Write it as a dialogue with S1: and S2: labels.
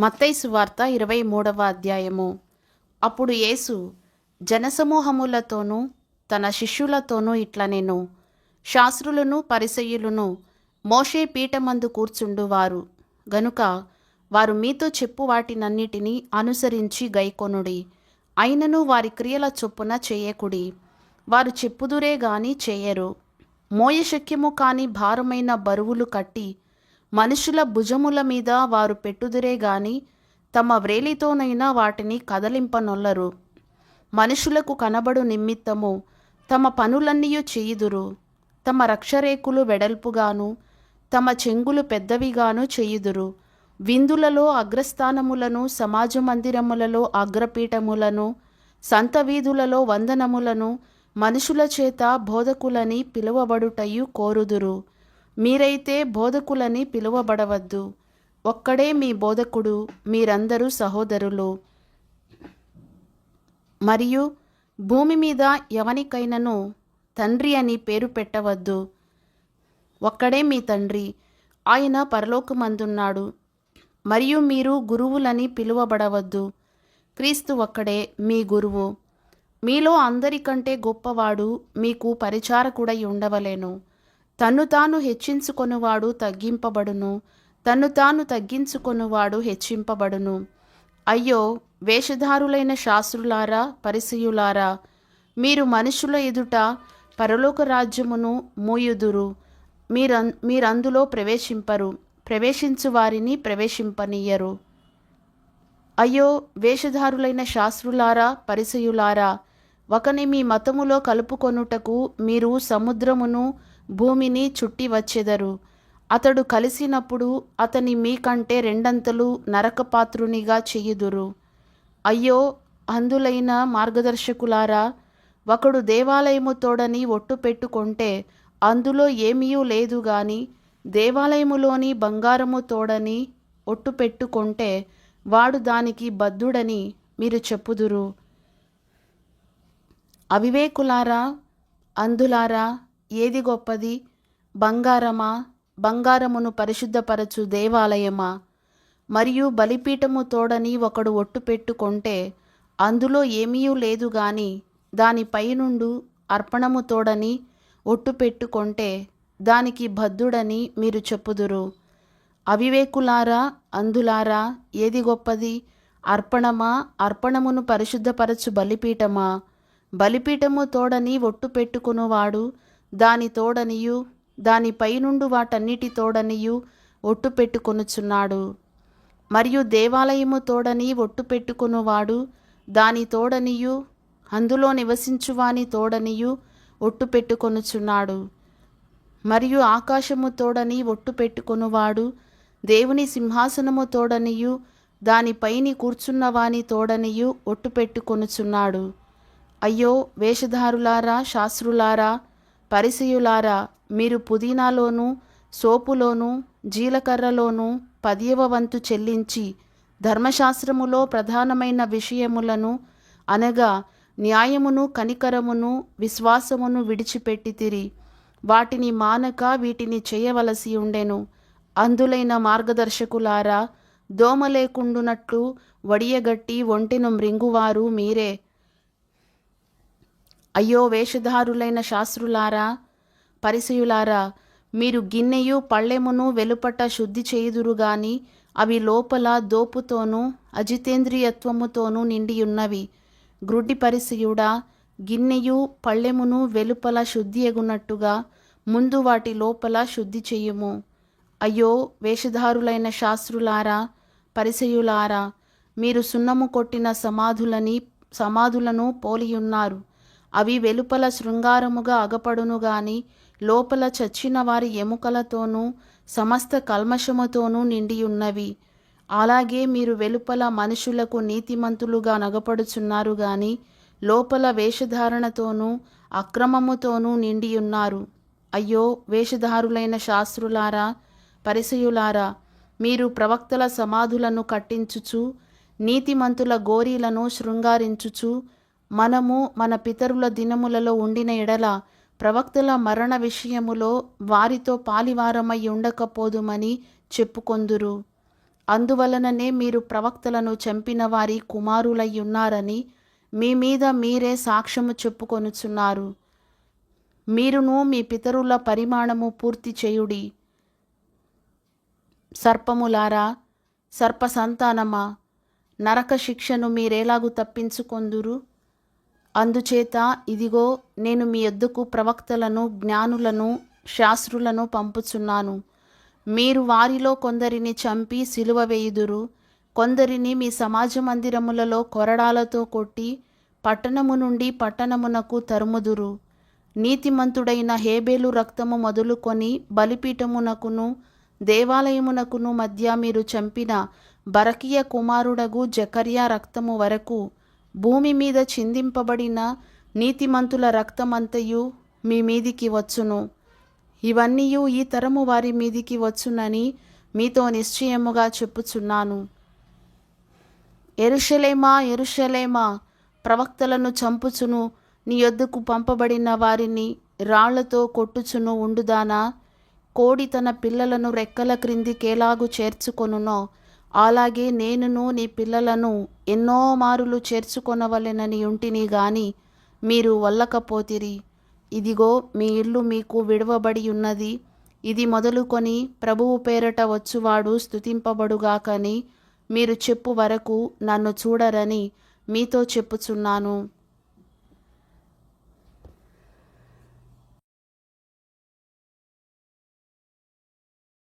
S1: మత్తైసు వార్త ఇరవై మూడవ అధ్యాయము. అప్పుడు యేసు జనసమూహములతోనూ తన శిష్యులతోనూ ఇట్లా నేను శాస్త్రులను పరిసయ్యులను మోషే పీఠమందు కూర్చుండు వారు. గనుక వారు మీతో చెప్పు వాటినన్నిటినీ అనుసరించి గైకొనుడి. అయినను వారి క్రియల చొప్పున చేయకుడి. వారు చెప్పుదురే గాని చేయరు. మోయశక్యము కాని భారమైన బరువులు కట్టి మనుషుల భుజముల మీద వారు పెట్టుదురే గాని తమ వ్రేలితోనైనా వాటిని కదలింపనొల్లరు. మనుషులకు కనబడు నిమిత్తము తమ పనులన్నీ చేయుదురు. తమ రక్షరేకులు వెడల్పుగాను తమ చెంగులు పెద్దవిగాను చేయుదురు. విందులలో అగ్రస్థానములను సమాజ మందిరములలో అగ్రపీఠములను సంత వీధులలో వందనములను మనుషుల చేత బోధకులని పిలువబడుటయు కోరుదురు. మీరైతే బోధకులని పిలువబడవద్దు. ఒక్కడే మీ బోధకుడు మీరందరూ సహోదరులు. మరియు భూమి మీద ఎవనికైనను తండ్రి అని పేరు పెట్టవద్దు. ఒక్కడే మీ తండ్రి. ఆయన పరలోకమందున్నాడు. మరియు మీరు గురువులని పిలువబడవద్దు. క్రీస్తు ఒక్కడే మీ గురువు. మీలో అందరికంటే గొప్పవాడు మీకు పరిచారకుడై ఉండవలేను. తన్ను తాను హెచ్చించుకొనువాడు తగ్గింపబడును. తన్ను తాను తగ్గించుకొనువాడు హెచ్చింపబడును. అయ్యో వేషధారులైన శాస్త్రులారా పరిసయులారా మీరు మనుషుల ఎదుట పరలోక రాజ్యమును మూయుదురు. మీరన్ మీరందులో ప్రవేశింపరు. ప్రవేశించు వారిని ప్రవేశింపనీయరు. అయ్యో వేషధారులైన శాస్త్రులారా పరిసయులారా ఒకని మీ మతములో కలుపుకొనుటకు మీరు సముద్రమును భూమిని చుట్టి వచ్చెదరు. అతడు కలిసినప్పుడు అతని మీకంటే రెండంతలు నరకపాత్రునిగా చెయ్యుదురు అయ్యో అందులైన మార్గదర్శకులారా ఒకడు దేవాలయము తోడని ఒట్టు పెట్టుకుంటే అందులో ఏమీయూ లేదు గాని దేవాలయములోని బంగారము తోడని ఒట్టు పెట్టుకుంటే వాడు దానికి బద్ధుడని మీరు చెప్పుదురు. అవివేకులారా అంధులారా ఏది గొప్పది? బంగారమా? బంగారమును పరిశుద్ధపరచు దేవాలయమా? మరియు బలిపీఠము తోడని ఒకడు ఒట్టు పెట్టుకొంటే అందులో ఏమీ లేదు గాని దానిపైనుండు అర్పణము తోడని ఒట్టు పెట్టుకొంటే దానికి బద్ధుడని మీరు చెప్పుదురు. అవివేకులారా అంధులారా ఏది గొప్పది? అర్పణమా? అర్పణమును పరిశుద్ధపరచు బలిపీఠమా? బలిపీఠము తోడని ఒట్టు పెట్టుకునువాడు దాని తోడనియు దాని పైనుండు వాటన్నిటి తోడనియు ఒట్టు పెట్టుకొనుచున్నాడు. మరియు దేవాలయము తోడని ఒట్టు పెట్టుకునువాడు దాని తోడనియు అందులో నివసించువాని తోడనియు ఒట్టు పెట్టుకొనుచున్నాడు. మరియు ఆకాశము తోడని ఒట్టు పెట్టుకొనువాడు దేవుని సింహాసనము తోడనియు దానిపైని కూర్చున్నవాని తోడనియు ఒట్టు పెట్టుకొనుచున్నాడు. అయ్యో వేషధారులారా శాస్త్రులారా పరిసయులారా మీరు పుదీనాలోనూ సోపులోనూ జీలకర్రలోనూ పదియవ వంతు చెల్లించి ధర్మశాస్త్రములో ప్రధానమైన విషయములను అనగా న్యాయమును కనికరమును విశ్వాసమును విడిచిపెట్టితిరి వాటిని మానక వీటిని చేయవలసి ఉండెను. అందులైన మార్గదర్శకులారా దోమ లేకుండునట్లు వడియగట్టి ఒంటెను మృంగువారు మీరే. అయ్యో వేషధారులైన శాస్త్రులారా పరిసయులారా మీరు గిన్నెయు పళ్ళెమును వెలుపట శుద్ధి చేయుదురు గాని అవి లోపల దోపుతోనూ అజితేంద్రియత్వముతోనూ నిండియున్నవి. గ్రుడ్డి పరిసయుడా గిన్నెయు పళ్ళెమును వెలుపల శుద్ధి ఎగునట్టుగా ముందు వాటి లోపల శుద్ధి చెయ్యుము అయ్యో వేషధారులైన శాస్త్రులారా పరిసయులారా మీరు సున్నము కొట్టిన సమాధులని సమాధులను పోలియున్నారు. అవి వెలుపల శృంగారముగా అగపడును గాని లోపల చచ్చిన వారి ఎముకలతోనూ సమస్త కల్మషముతోనూ నిండియున్నవి. అలాగే మీరు వెలుపల మనుషులకు నీతిమంతులుగా నగపడుచున్నారు గాని లోపల వేషధారణతోనూ అక్రమముతోనూ నిండియున్నారు. అయ్యో వేషధారులైన శాస్త్రులారా పరిసయులారా మీరు ప్రవక్తల సమాధులను కట్టించుచు నీతిమంతుల గోరీలను శృంగారించుచు మనము మన పితరుల దినములలో ఉండిన ఎడల ప్రవక్తల మరణ విషయములో వారితో పాలివారమై ఉండకపోదుమని చెప్పుకొందురు. అందువలననే మీరు ప్రవక్తలను చంపిన వారి కుమారులై ఉన్నారని మీ మీద మీరే సాక్ష్యము చెప్పుకొనుచున్నారు. మీరును మీ పితరుల పరిమాణము పూర్తి చేయుడి. సర్పములారా సర్ప సంతానమా నరక శిక్షను మీరేలాగు తప్పించుకొందురు? అందుచేత ఇదిగో నేను మీ యొద్దకు ప్రవక్తలను జ్ఞానులను శాస్త్రులను పంపుచున్నాను. మీరు వారిలో కొందరిని చంపి సిలువ వేయుదురు. కొందరిని మీ సమాజ మందిరములలో కొరడాలతో కొట్టి పట్టణము నుండి పట్టణమునకు తరుముదురు. నీతిమంతుడైన హేబేలు రక్తము మొదలుకొని బలిపీఠమునకును దేవాలయమునకును మధ్య మీరు చంపిన బరకీయ కుమారుడగు జకర్యా రక్తము వరకు భూమి మీద చిందింపబడిన నీతిమంతుల రక్తమంతయు మీ మీదికి వచ్చును. ఇవన్నీయు ఈ తరము వారి మీదికి వచ్చునని మీతో నిశ్చయముగా చెప్పుచున్నాను. ఎరుషలేమా ఎరుషలేమా ప్రవక్తలను చంపుచును నీ యొద్దకు పంపబడిన వారిని రాళ్ళతో కొట్టుచును ఉండుదానా? కోడి తన పిల్లలను రెక్కల క్రిందికేలాగు చేర్చుకొనునో? అలాగే నేనును నీ పిల్లలను ఎన్నో మారులు చేర్చుకొనవలెనని ఉంటిని గాని మీరు వల్లకపోతిరి. ఇదిగో మీ ఇల్లు మీకు విడవబడి ఉన్నది. ఇది మొదలుకొని ప్రభువు పేరట వచ్చువాడు స్తుతింపబడుగాకని మీరు చెప్పు వరకు నన్ను చూడరని మీతో చెప్పుచున్నాను.